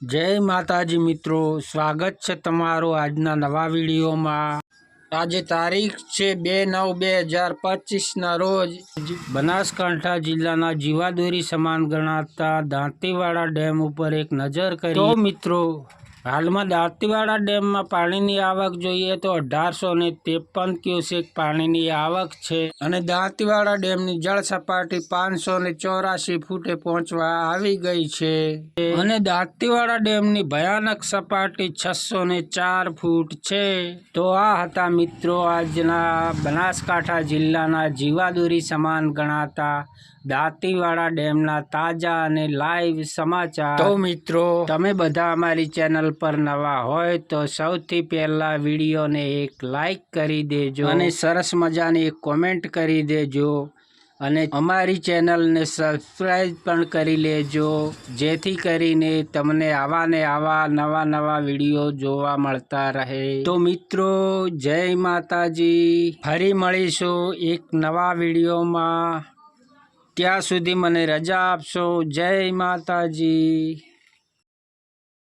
જય માતાજી મિત્રો, સ્વાગત છે તમારું આજના નવા વિડીયોમાં. આજે તારીખ છે બે નવ બે હજાર પચીસના રોજ બનાસકાંઠા જિલ્લાના જીવાદોરી સમાન ગણાતા દાંતીવાડા ડેમ ઉપર એક નજર કરી. મિત્રો હાલમાં દાંતીવાડા ડેમમાં પાણીની આવક જોઈએ તો અઢારસો ને ત્રેપન ક્યુસેક પાણીની આવક છે. અને દાંતીવાડા ડેમની જળ સપાટી પાંચસો ને ચોરાસી ફૂટે પહોંચવા આવી ગઈ છે. અને દાંતીવાડા ડેમની ભયાનક સપાટી છસો ને ચાર ફૂટ છે. તો આ હતા મિત્રો આજના બનાસકાંઠા જિલ્લાના જીવાદોરી સમાન ગણાતા દાંતીવાડા ડેમના તાજા અને લાઈવ સમાચાર. તો મિત્રો તમે બધા અમારી ચેનલ પર નવા હોય તો સૌથી પહેલાં વિડીયોને એક લાઈક કરી દેજો અને સરસ મજાની એક કોમેન્ટ કરી દેજો. અને અમારી ચેનલને સબસ્ક્રાઈબ પણ કરી લેજો. જેથી કરીને તમને આવા ને આવા નવા નવા વીડિયો જોવા મળતા રહે. તો મિત્રો, જય માતાજી. ફરી મળીશું એક નવા વિડીયોમાં. ત્યાં સુધી મને રજા આપશો. જય માતાજી.